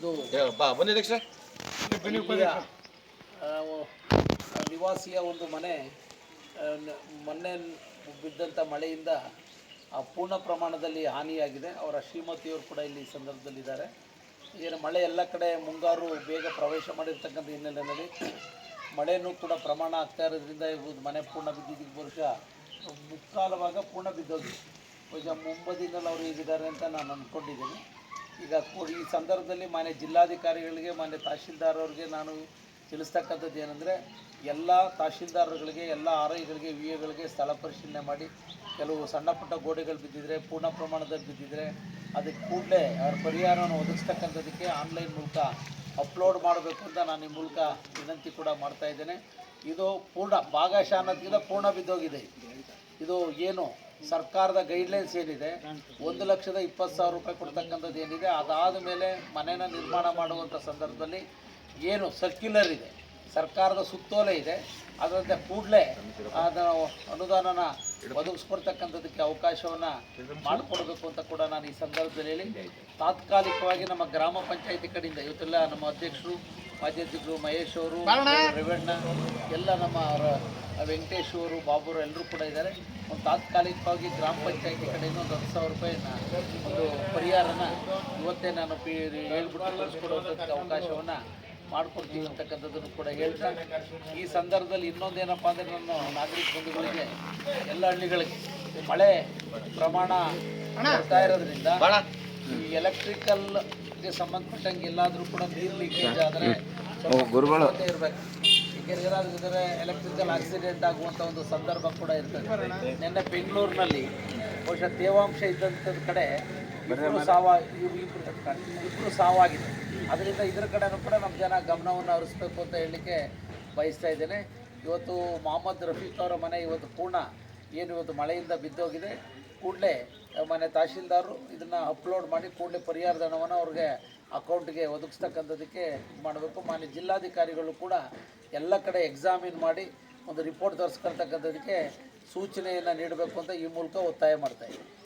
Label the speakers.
Speaker 1: ಒಂದು
Speaker 2: ಬಾ ಬನ್ನಿ ಅಧ್ಯಕ್ಷ
Speaker 1: ನಿವಾಸಿಯ ಒಂದು ಮನೆ ಮೊನ್ನೆ ಬಿದ್ದಂಥ ಮಳೆಯಿಂದ ಆ, ಪೂರ್ಣ ಪ್ರಮಾಣದಲ್ಲಿ ಹಾನಿಯಾಗಿದೆ. ಅವರ ಶ್ರೀಮತಿಯವರು ಕೂಡ ಇಲ್ಲಿ ಈ ಸಂದರ್ಭದಲ್ಲಿದ್ದಾರೆ. ಏನು ಮಳೆ ಎಲ್ಲ ಕಡೆ ಮುಂಗಾರು ಬೇಗ ಪ್ರವೇಶ ಮಾಡಿರ್ತಕ್ಕಂಥ ಹಿನ್ನೆಲೆಯಲ್ಲಿ ಮಳೆಯೂ ಕೂಡ ಪ್ರಮಾಣ ಆಗ್ತಾ ಇರೋದ್ರಿಂದ ಇವ್ರದ್ದು ಮನೆ ಪೂರ್ಣ ಬಿದ್ದಿದ್ದಕ್ಕೆ ವರ್ಷ ಮುಕ್ಕಾಲವಾಗ ಪೂರ್ಣ ಬಿದ್ದೋದು ಬಹುಶಃ ಮುಂಬದಿನಲ್ಲಿ ಅವರು ಹೇಗಿದ್ದಾರೆ ಅಂತ ನಾನು ಅಂದ್ಕೊಂಡಿದ್ದೀನಿ. ಈಗ ಈ ಸಂದರ್ಭದಲ್ಲಿ ಮಾನ್ಯ ಜಿಲ್ಲಾಧಿಕಾರಿಗಳಿಗೆ, ಮಾನ್ಯ ತಹಶೀಲ್ದಾರ್ ಅವ್ರಿಗೆ ನಾನು ತಿಳಿಸ್ತಕ್ಕಂಥದ್ದು ಏನಂದರೆ, ಎಲ್ಲ ತಹಶೀಲ್ದಾರ್ಗಳಿಗೆ ಎಲ್ಲ ಆರ್ ಐಗಳಿಗೆ ವಿ ಎಗಳಿಗೆ ಸ್ಥಳ ಪರಿಶೀಲನೆ ಮಾಡಿ, ಕೆಲವು ಸಣ್ಣ ಪುಟ್ಟ ಗೋಡೆಗಳು ಬಿದ್ದಿದ್ರೆ, ಪೂರ್ಣ ಪ್ರಮಾಣದಲ್ಲಿ ಬಿದ್ದಿದ್ರೆ, ಅದಕ್ಕೆ ಕೂಡಲೇ ಅವ್ರ ಪರಿಹಾರವನ್ನು ಒದಗಿಸ್ತಕ್ಕಂಥದ್ದಕ್ಕೆ ಆನ್ಲೈನ್ ಮೂಲಕ ಅಪ್ಲೋಡ್ ಮಾಡಬೇಕು ಅಂತ ನಾನು ಈ ಮೂಲಕ ವಿನಂತಿ ಕೂಡ ಮಾಡ್ತಾ ಇದ್ದೇನೆ. ಇದು ಪೂರ್ಣ ಭಾಗಶಃ ಅನ್ನೋದಕ್ಕಿಂತ ಪೂರ್ಣ ಬಿದ್ದೋಗಿದೆ. ಇದು ಏನು ಸರ್ಕಾರದ ಗೈಡ್ಲೈನ್ಸ್ ಏನಿದೆ? ಒಂದು ಲಕ್ಷದ ಇಪ್ಪತ್ತು ಸಾವಿರ ರೂಪಾಯಿ ಕೊಡ್ತಕ್ಕಂಥದ್ದು ಏನಿದೆ? ಅದಾದ ಮೇಲೆ ಮನೆನ ನಿರ್ಮಾಣ ಮಾಡುವಂಥ ಸಂದರ್ಭದಲ್ಲಿ ಏನು ಸರ್ಕ್ಯುಲರ್ ಇದೆ. ಸರ್ಕಾರದ ಸುತ್ತೋಲೆ ಇದೆ. ಅದರಂತೆ ಕೂಡಲೇ ಅದರ ಅನುದಾನನ ಒದಗಿಸ್ಕೊಡ್ತಕ್ಕಂಥದ್ದಕ್ಕೆ ಅವಕಾಶವನ್ನು ಮಾಡಿಕೊಡ್ಬೇಕು ಅಂತ ಕೂಡ ನಾನು ಈ ಸಂದರ್ಭದಲ್ಲಿ ಹೇಳಿ ತಾತ್ಕಾಲಿಕವಾಗಿ ನಮ್ಮ ಗ್ರಾಮ ಪಂಚಾಯತಿ ಕಡೆಯಿಂದ ಇವತ್ತೆಲ್ಲ ನಮ್ಮ ಅಧ್ಯಕ್ಷರು ಮಾಜಿ ಅಧ್ಯಕ್ಷರು ಮಹೇಶ್ ಅವರು ರೇವಣ್ಣ ಎಲ್ಲ ನಮ್ಮ ರ- ವೆಂಕಟೇಶ್ ಅವರು ಬಾಬುರು ಎಲ್ಲರೂ ಕೂಡ ಇದ್ದಾರೆ. ಒಂದು ತಾತ್ಕಾಲಿಕವಾಗಿ ಗ್ರಾಮ ಪಂಚಾಯತಿ ಕಡೆಯಿಂದ ಒಂದು ಹತ್ತು ಸಾವಿರ ರೂಪಾಯಿನ ಒಂದು ಪರಿಹಾರನ ಇವತ್ತೇ ನಾನು ಪಿ ಹೇಳ್ಬಿಟ್ಟು ಕಳಿಸ್ಕೊಡುವಂಥದ್ದು ಅವಕಾಶವನ್ನು ಮಾಡ್ಕೊಡ್ತೀವಿ ಅಂತಕ್ಕಂಥದ್ದನ್ನು ಕೂಡ ಹೇಳ್ತಾ ಈ ಸಂದರ್ಭದಲ್ಲಿ ಇನ್ನೊಂದೇನಪ್ಪ ಅಂದರೆ ನಾನು ನಾಗರಿಕ ಬಂಧುಗಳಿಗೆ ಎಲ್ಲ ಹಳ್ಳಿಗಳಿಗೆ ಮಳೆ ಪ್ರಮಾಣ ಬರ್ತಾ ಇರೋದ್ರಿಂದ ಈ ಎಲೆಕ್ಟ್ರಿಕಲ್ಗೆ ಸಂಬಂಧಪಟ್ಟಂಗೆ ಎಲ್ಲಾದರೂ ಕೂಡ ನೀರು ಲೀಕೇಜ್ ಆದರೆ ಇರಬೇಕು. ಏನಾದ್ರು ಎಲೆಕ್ಟ್ರಿಕಲ್ ಆಕ್ಸಿಡೆಂಟ್ ಆಗುವಂಥ ಒಂದು ಸಂದರ್ಭ ಕೂಡ ಇರ್ತದೆ. ನಿನ್ನೆ ಬೆಂಗಳೂರಿನಲ್ಲಿ ಬಹುಶಃ ತೇವಾಂಶ ಇದ್ದಂಥದ್ದು ಕಡೆ ಇಬ್ಬರು ಸಾವ ಇಬ್ಬರು ಸಾವಾಗಿದೆ. ಅದರಿಂದ ಇದ್ರ ಕಡೆನೂ ಕೂಡ ನಮ್ಮ ಜನ ಗಮನವನ್ನು ಹರಿಸ್ಬೇಕು ಅಂತ ಹೇಳಲಿಕ್ಕೆ ಬಯಸ್ತಾ ಇದ್ದೇನೆ. ಇವತ್ತು ಮೊಹಮ್ಮದ್ ರಫೀಕ್ ಅವರ ಮನೆ ಇವತ್ತು ಪೂರ್ಣ. ಏನು ಇವತ್ತು ಮಳೆಯಿಂದ ಬಿದ್ದೋಗಿದೆ. ಕೂಡಲೇ ಮನೆ ತಹಶೀಲ್ದಾರರು ಇದನ್ನು ಅಪ್ಲೋಡ್ ಮಾಡಿ ಕೂಡಲೇ ಪರಿಹಾರದ ಹಣವನ್ನು ಅವ್ರಿಗೆ ಅಕೌಂಟ್ಗೆ ಒದಗಿಸ್ತಕ್ಕಂಥದ್ದಕ್ಕೆ ಮಾಡಬೇಕು. ಮಾನ್ಯ ಜಿಲ್ಲಾಧಿಕಾರಿಗಳು ಕೂಡ ಎಲ್ಲ ಕಡೆ ಎಕ್ಸಾಮಿನ್ ಮಾಡಿ ಒಂದು ರಿಪೋರ್ಟ್ ತರಿಸ್ಕೊಳ್ತಕ್ಕಂಥದ್ದಕ್ಕೆ ಸೂಚನೆಯನ್ನು ನೀಡಬೇಕು ಅಂತ ಈ ಮೂಲಕ ಒತ್ತಾಯ ಮಾಡ್ತಾ